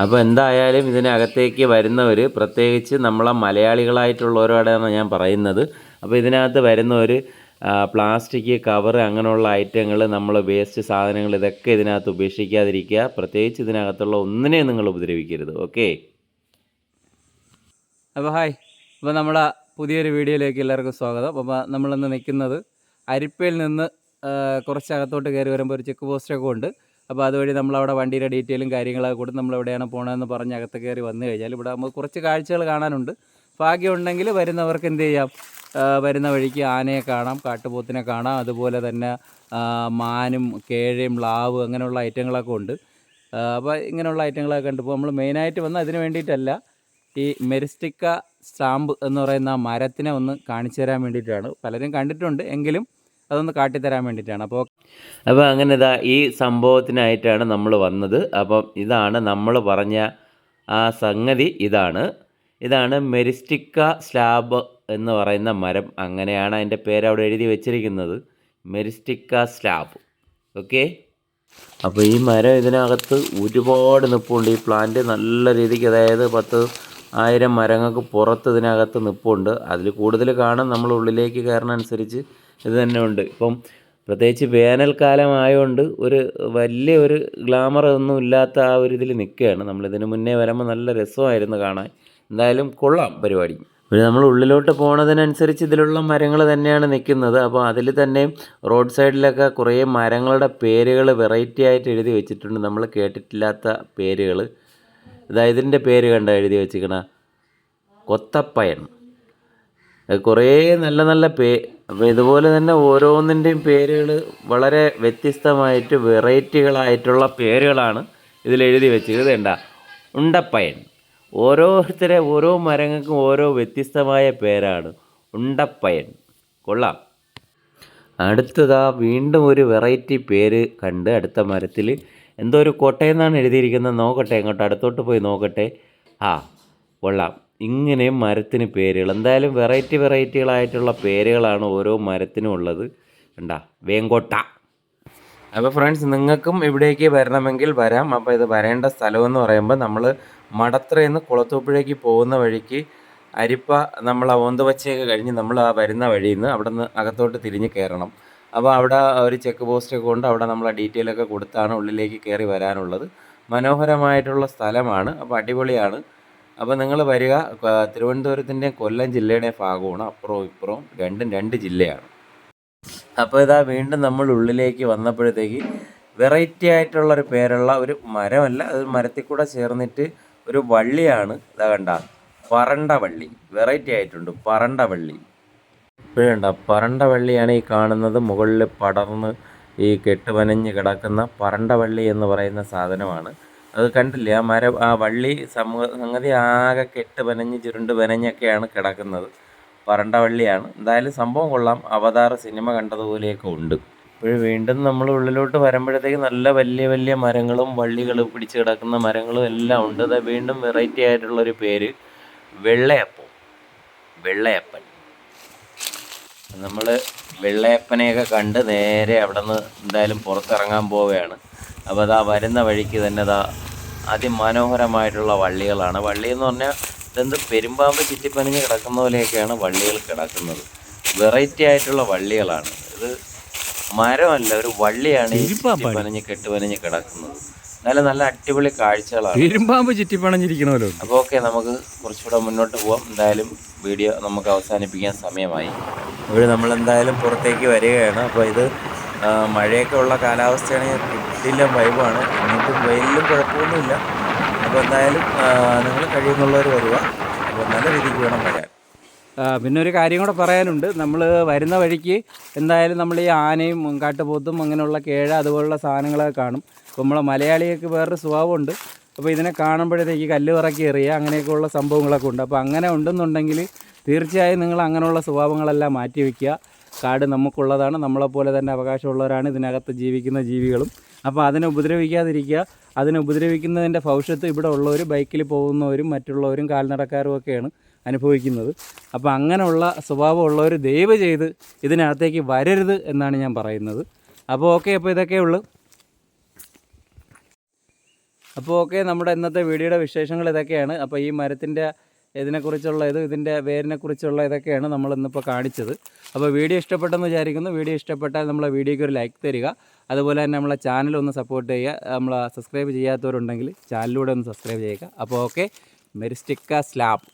അപ്പോൾ എന്തായാലും ഇതിനകത്തേക്ക് വരുന്നവർ പ്രത്യേകിച്ച് നമ്മളെ മലയാളികളായിട്ടുള്ളവരോടാണ് ഞാൻ പറയുന്നത്. അപ്പോൾ ഇതിനകത്ത് വരുന്നവർ പ്ലാസ്റ്റിക് കവർ അങ്ങനെയുള്ള ഐറ്റങ്ങൾ നമ്മൾ വേസ്റ്റ് സാധനങ്ങൾ ഇതൊക്കെ ഇതിനകത്ത് ഉപേക്ഷിക്കാതിരിക്കുക. പ്രത്യേകിച്ച് ഇതിനകത്തുള്ള ഒന്നിനെയും നിങ്ങൾ ഉപദ്രവിക്കരുത്. ഓക്കെ? അപ്പോൾ ഹായ്. അപ്പോൾ നമ്മളെ പുതിയൊരു വീഡിയോയിലേക്ക് എല്ലാവർക്കും സ്വാഗതം. അപ്പോൾ നമ്മളിന്ന് നിൽക്കുന്നത് അരിപ്പയിൽ നിന്ന് കുറച്ച് അകത്തോട്ട് കയറി വരുമ്പോൾ ഒരു ചെക്ക് പോസ്റ്റൊക്കെ ഉണ്ട്. അപ്പോൾ അതുവഴി നമ്മളവിടെ വണ്ടിയുടെ ഡീറ്റെയിലും കാര്യങ്ങളൊക്കെ കൊടുത്ത് നമ്മൾ എവിടെയാണ് പോകണമെന്ന് പറഞ്ഞ് അകത്ത് കയറി വന്നു കഴിഞ്ഞാൽ ഇവിടെ നമുക്ക് കുറച്ച് കാഴ്ചകൾ കാണാനുണ്ട്. ഭാഗ്യമുണ്ടെങ്കിൽ വരുന്നവർക്ക് എന്ത് ചെയ്യാം? വരുന്ന വഴിക്ക് ആനയെ കാണാം കാട്ടുപോത്തിനെ കാണാം. അതുപോലെ തന്നെ മാനും കേഴയും ലാവ് അങ്ങനെയുള്ള ഐറ്റങ്ങളൊക്കെ ഉണ്ട്. അപ്പോൾ ഇങ്ങനെയുള്ള ഐറ്റങ്ങളൊക്കെ ഉണ്ട്. ഇപ്പോൾ നമ്മൾ മെയിനായിട്ട് വന്ന് അതിന് വേണ്ടിയിട്ടല്ല ഈ മെരിസ്റ്റിക്ക സ്റ്റാമ്പ് എന്ന് പറയുന്ന മരത്തിനെ ഒന്ന് കാണിച്ചു തരാൻ വേണ്ടിയിട്ടാണ്. പലരും കണ്ടിട്ടുണ്ട്. എങ്കിലും അതൊന്ന് കാട്ടിത്തരാൻ വേണ്ടിയിട്ടാണ്. അപ്പോൾ അപ്പോൾ അങ്ങനെ ഇതാ ഈ സംഭവത്തിനായിട്ടാണ് നമ്മൾ വന്നത്. അപ്പം ഇതാണ് നമ്മൾ പറഞ്ഞ ആ സംഗതി ഇതാണ്. ഇതാണ് മെരിസ്റ്റിക്ക സ്ലാബ് എന്ന് പറയുന്ന മരം. അങ്ങനെയാണ് അതിന്റെ പേര് അവിടെ എഴുതി വെച്ചിരിക്കുന്നത്. Myristica slab. ഓക്കെ? അപ്പോൾ ഈ മരം ഇതിനകത്ത് ഒരുപാട് നിപ്പുണ്ട്. ഈ പ്ലാന്റ് നല്ല രീതിക്ക് അതായത് പത്ത് ആയിരം മരങ്ങൾക്ക് പുറത്ത് ഇതിനകത്ത് നിൽപ്പുണ്ട് അതിൽ കൂടുതൽ കാണാൻ നമ്മൾ ഉള്ളിലേക്ക് കയറുന്നതനുസരിച്ച് ഇത് തന്നെ ഉണ്ട്. ഇപ്പം പ്രത്യേകിച്ച് വേനൽക്കാലമായതുകൊണ്ട് ഒരു വലിയ ഒരു ഗ്ലാമർ ഒന്നും ഇല്ലാത്ത ആ ഒരു ഇതിൽ നിൽക്കുകയാണ്. നമ്മളിതിന് മുന്നേ വരുമ്പോൾ നല്ല രസമായിരുന്നു കാണാൻ. എന്തായാലും കൊള്ളാം പരിപാടി. പിന്നെ നമ്മൾ ഉള്ളിലോട്ട് പോണതിനനുസരിച്ച് ഇതിലുള്ള മരങ്ങൾ തന്നെയാണ് നിൽക്കുന്നത്. അപ്പോൾ അതിൽ തന്നെ റോഡ് സൈഡിലൊക്കെ കുറേ മരങ്ങളുടെ പേരുകൾ വെറൈറ്റി ആയിട്ട് എഴുതി വെച്ചിട്ടുണ്ട്. നമ്മൾ കേട്ടിട്ടില്ലാത്ത പേരുകൾ. ഇതാ ഇതിന്റെ പേര് കണ്ട എഴുതി വെച്ചിരിക്കണ? കൊത്തപ്പയൻ കുറേ നല്ല നല്ല പേ ഇതുപോലെ തന്നെ ഓരോന്നിന്റെയും പേരുകൾ വളരെ വ്യത്യസ്തമായിട്ട് വെറൈറ്റികളായിട്ടുള്ള പേരുകളാണ് ഇതിൽ എഴുതി വെച്ചത് വേണ്ട ഉണ്ടപ്പയൻ. ഓരോരുത്തരെ ഓരോ മരങ്ങൾക്കും ഓരോ വ്യത്യസ്തമായ പേരാണ് ഉണ്ടപ്പയൻ. കൊള്ളാം. അടുത്തതാ വീണ്ടും ഒരു വെറൈറ്റി പേര് കണ്ട് അടുത്ത മരത്തിൽ എന്തോ ഒരു കോട്ടയെന്നാണ് എഴുതിയിരിക്കുന്നത്. നോക്കട്ടെ ഇങ്ങോട്ട് അടുത്തോട്ട് പോയി നോക്കട്ടെ. ആ കൊള്ളാം. ഇങ്ങനെയും മരത്തിന് പേരുകൾ എന്തായാലും വെറൈറ്റി വെറൈറ്റികളായിട്ടുള്ള പേരുകളാണ് ഓരോ മരത്തിനും ഉള്ളത്. ഉണ്ടാ വേങ്കോട്ട. അപ്പോൾ ഫ്രണ്ട്സ് നിങ്ങൾക്കും ഇവിടേക്ക് വരണമെങ്കിൽ വരാം. അപ്പോൾ ഇത് വരേണ്ട സ്ഥലമെന്ന് പറയുമ്പോൾ നമ്മൾ മടത്രയിൽ കുളത്തൂപ്പുഴയ്ക്ക് പോകുന്ന വഴിക്ക് അരിപ്പ നമ്മൾ ആ ഓന്തവച്ചയൊക്കെ കഴിഞ്ഞ് നമ്മൾ ആ വരുന്ന വഴിയിൽ നിന്ന് അവിടെ നിന്ന് അകത്തോട്ട് തിരിഞ്ഞ് കയറണം. അപ്പോൾ അവിടെ ഒരു ചെക്ക് പോസ്റ്റൊക്കെ കൊണ്ട് അവിടെ നമ്മൾ ആ ഡീറ്റെയിലൊക്കെ കൊടുത്താണ് ഉള്ളിലേക്ക് കയറി വരാനുള്ളത്. മനോഹരമായിട്ടുള്ള സ്ഥലമാണ്. അപ്പോൾ അടിപൊളിയാണ്. അപ്പോൾ നിങ്ങൾ വരിക തിരുവനന്തപുരത്തിന്റെ കൊല്ലം ജില്ലയുടെയും ഭാഗമാണ്. അപ്പുറവും ഇപ്പുറവും രണ്ടും രണ്ട് ജില്ലയാണ്. അപ്പോൾ ഇതാ വീണ്ടും നമ്മൾ ഉള്ളിലേക്ക് വന്നപ്പോഴത്തേക്ക് വെറൈറ്റി ആയിട്ടുള്ള ഒരു പേരുള്ള ഒരു മരമല്ല അത് മരത്തിൽ കൂടെ ചേർന്നിട്ട് ഒരു വള്ളിയാണ്. ഇതാ കണ്ട പറണ്ട വള്ളി വെറൈറ്റി ആയിട്ടുണ്ട് പറണ്ട വള്ളി ഇപ്പോഴുണ്ട പറണ്ട വള്ളിയാണ് ഈ കാണുന്നത്. മുകളിൽ പടർന്ന് ഈ കെട്ടുപനഞ്ഞ് കിടക്കുന്ന പറണ്ട വള്ളി എന്ന് പറയുന്ന സാധനമാണ്. അത് കണ്ടില്ലേ? ആ മര ആ വള്ളി സമൂഹ സംഗതി ആകെ കെട്ട് പനഞ്ഞ് ചുരുണ്ട് പനഞ്ഞൊക്കെയാണ് കിടക്കുന്നത്. വരണ്ട വള്ളിയാണ്. എന്തായാലും സംഭവം കൊള്ളാം. അവതാർ സിനിമ കണ്ടതുപോലെയൊക്കെ ഉണ്ട്. ഇപ്പോൾ വീണ്ടും നമ്മൾ ഉള്ളിലോട്ട് വരുമ്പോഴത്തേക്ക് നല്ല വലിയ വലിയ മരങ്ങളും വള്ളികളും പിടിച്ച് കിടക്കുന്ന മരങ്ങളും എല്ലാം ഉണ്ട്. അത് വീണ്ടും വെറൈറ്റി ആയിട്ടുള്ളൊരു പേര് വെള്ളയപ്പം. വെള്ളയപ്പൻ. നമ്മൾ വെള്ളയപ്പനെയൊക്കെ കണ്ട് നേരെ അവിടെ നിന്ന് എന്തായാലും പുറത്തിറങ്ങാൻ പോവുകയാണ്. അപ്പോൾ അതാ വരുന്ന വഴിക്ക് തന്നെ അതാ അതിമനോഹരമായിട്ടുള്ള വള്ളികളാണ്. വള്ളി എന്ന് പറഞ്ഞാൽ ഇതെന്ത് പെരുമ്പാമ്പ് ചുറ്റിപ്പനിഞ്ഞ് കിടക്കുന്ന പോലെയൊക്കെയാണ് വള്ളികൾ കിടക്കുന്നത്. വെറൈറ്റി ആയിട്ടുള്ള വള്ളികളാണ്. ഇത് മരമല്ല ഒരു വള്ളിയാണ് ഈ ചുറ്റിപ്പനഞ്ഞ് കെട്ടുപനഞ്ഞ് കിടക്കുന്നത്. നല്ല നല്ല അടിപൊളി കാഴ്ചകളാണ്. ചുറ്റിപ്പണഞ്ഞിരിക്കണമല്ലോ. അപ്പോൾ ഓക്കെ നമുക്ക് കുറച്ചുകൂടെ മുന്നോട്ട് പോവാം. എന്തായാലും വീഡിയോ നമുക്ക് അവസാനിപ്പിക്കാൻ സമയമായി. ഇവിടെ നമ്മൾ എന്തായാലും പുറത്തേക്ക് വരികയാണ്. അപ്പോൾ ഇത് മഴയൊക്കെ ഉള്ള കാലാവസ്ഥയാണെങ്കിൽ കിട്ടില്ല വൈബാണ്. എന്നിട്ടും വെയിലും കുഴപ്പമൊന്നുമില്ല. അപ്പോൾ എന്തായാലും നിങ്ങൾ കഴിയുന്നുള്ളവർ വരുക. അപ്പോൾ നല്ല രീതിക്ക് വേണം വരാൻ. പിന്നെ ഒരു കാര്യം കൂടെ പറയാനുണ്ട്. നമ്മൾ വരുന്ന വഴിക്ക് എന്തായാലും നമ്മൾ ഈ ആനയും കാട്ടുപോത്തും അങ്ങനെയുള്ള കേഴ അതുപോലുള്ള സാധനങ്ങളൊക്കെ കാണും. അപ്പോൾ നമ്മളെ മലയാളികൾക്ക് വേറൊരു സ്വഭാവമുണ്ട്. അപ്പോൾ ഇതിനെ കാണുമ്പോഴത്തേക്ക് കല്ല് ഇറക്കി എറിയുക അങ്ങനെയൊക്കെയുള്ള സംഭവങ്ങളൊക്കെ ഉണ്ട്. അപ്പോൾ അങ്ങനെ ഉണ്ടെന്നുണ്ടെങ്കിൽ തീർച്ചയായും നിങ്ങൾ അങ്ങനെയുള്ള സ്വഭാവങ്ങളെല്ലാം മാറ്റി വയ്ക്കുക. കാട് നമുക്കുള്ളതാണ് നമ്മളെപ്പോലെ തന്നെ അവകാശമുള്ളവരാണ് ഇതിനകത്ത് ജീവിക്കുന്ന ജീവികളും. അപ്പോൾ അതിനെ ഉപദ്രവിക്കാതിരിക്കുക. അതിനെ ഉപദ്രവിക്കുന്നതിന്റെ ഭവിഷ്യത്ത് ഇവിടെ ഉള്ളവർ ബൈക്കിൽ പോകുന്നവരും മറ്റുള്ളവരും കാൽനടക്കാരും ഒക്കെയാണ് അനുഭവിക്കുന്നത്. അപ്പോൾ അങ്ങനെയുള്ള സ്വഭാവമുള്ളവർ ദയവ് ചെയ്ത് ഇതിനകത്തേക്ക് വരരുത് എന്നാണ് ഞാൻ പറയുന്നത്. അപ്പോൾ ഓക്കെ അപ്പോൾ ഇതൊക്കെ ഉള്ളൂ. അപ്പോൾ ഓക്കെ നമ്മുടെ ഇന്നത്തെ വീഡിയോയുടെ വിശേഷങ്ങൾ ഇതൊക്കെയാണ്. അപ്പോൾ ഈ മരത്തിന്റെ ഇതിനെക്കുറിച്ചുള്ള ഇത് ഇതിന്റെ വേരിനെക്കുറിച്ചുള്ള ഇതൊക്കെയാണ് നമ്മൾ ഇന്നിപ്പോൾ കാണിച്ചത്. അപ്പോൾ വീഡിയോ ഇഷ്ടപ്പെട്ടെന്ന് വിചാരിക്കുന്നു. വീഡിയോ ഇഷ്ടപ്പെട്ടാൽ നമ്മളെ വീഡിയോയ്ക്ക് ഒരു ലൈക്ക് തരിക. അതുപോലെ തന്നെ നമ്മളെ ചാനൽ ഒന്ന് സപ്പോർട്ട് ചെയ്യുക. നമ്മൾ സബ്സ്ക്രൈബ് ചെയ്യാത്തവരുണ്ടെങ്കിൽ ചാനലിലൂടെ ഒന്ന് സബ്സ്ക്രൈബ് ചെയ്യുക. അപ്പോൾ ഓക്കെ മെരിസ്റ്റിക്ക സ്ലാബ്.